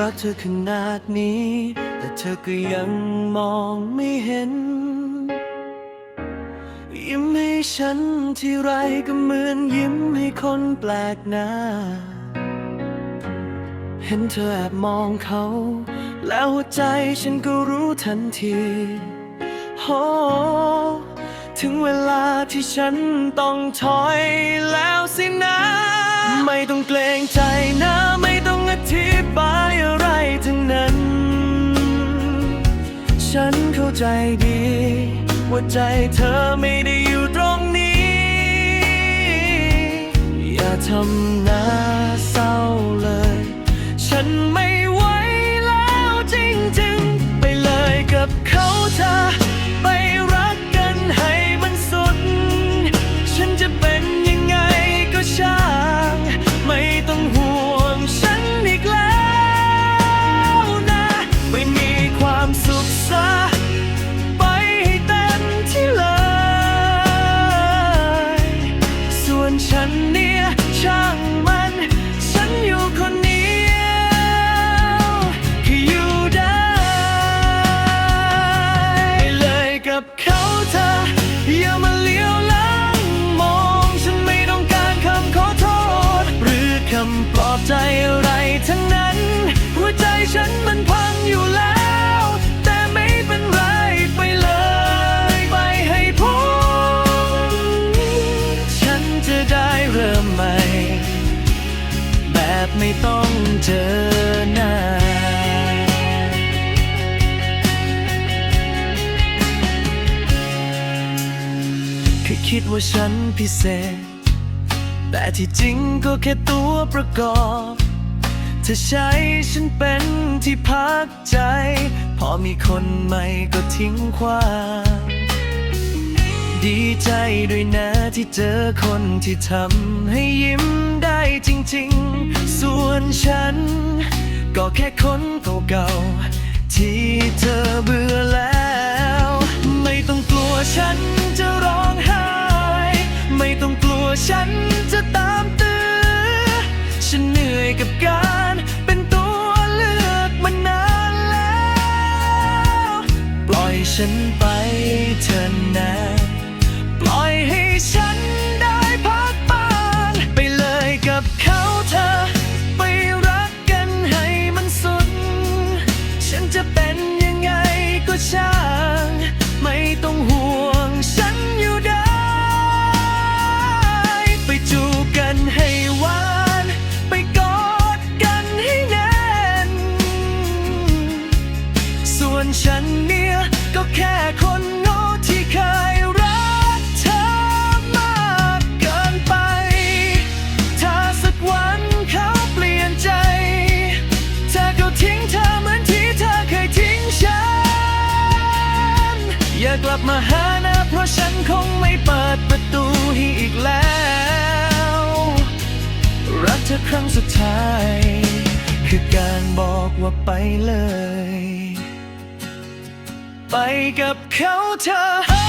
รักเธอขนาดนี้ แต่เธอก็ยังมองไม่เห็น ยิ้มให้ฉันที่ไรก็เหมือนยิ้มให้คนแปลกหน้า เห็นเธอแอบมองเขา แล้วหัวใจฉันก็รู้ทันทีโอ้ถึงเวลาที่ฉันต้องถอยแล้วสินะ ไม่ต้องเกรงใจนะ ใจเธอไม่ได้อยู่ตรงนี้ อย่าทำหน้าเศร้าเลย ฉันไม่ไหวแล้วจริงๆ ไปเลยกับเขาเธอ ใจอะไรทั้งนั้น หัวใจฉันมันพังอยู่แล้ว แต่ไม่เป็นไรไปเลย ไปให้พ้นฉันจะได้เริ่มใหม่ แบบไม่ต้องเจอหน้าคือคิดว่าฉันพิเศษ แต่ที่จริงก็แค่ตัวประกอบเธอใช้ฉันเป็นที่พักใจ พอมีคนใหม่ก็ทิ้งความดีใจด้วยนะที่เจอคนที่ทำให้ยิ้มได้จริงๆ ส่วนฉัน ก็แค่คนเก่าๆที่เธอเบื่อแล้ว ไม่ต้องกลัวฉัน ต้องกลัวฉันจะตามตื้อฉันเหนื่อยกับการเป็นตัวเลือกมานานแล้ว ปล่อยฉันไปเถอะนะปล่อยให้ฉันได้พักบ้างไปเลยกับเขาเธอ ไปรักกันให้มันสุด ฉันจะเป็นยังไงก็ช่าง ค่คนโง่ที่เคยรักเธอมากเกินไป ถ้าสักวันเขาเปลี่ยนใจ เธอก็ทิ้งเธอเหมือนที่เธอเคยทิ้งฉัน อย่ากลับมาหานะ เพราะฉันคงไม่เปิดประตูให้อีกแล้ว รักเธอครั้งสุดท้าย คือการบอกว่าไปเลย ไปกับเขาเธอ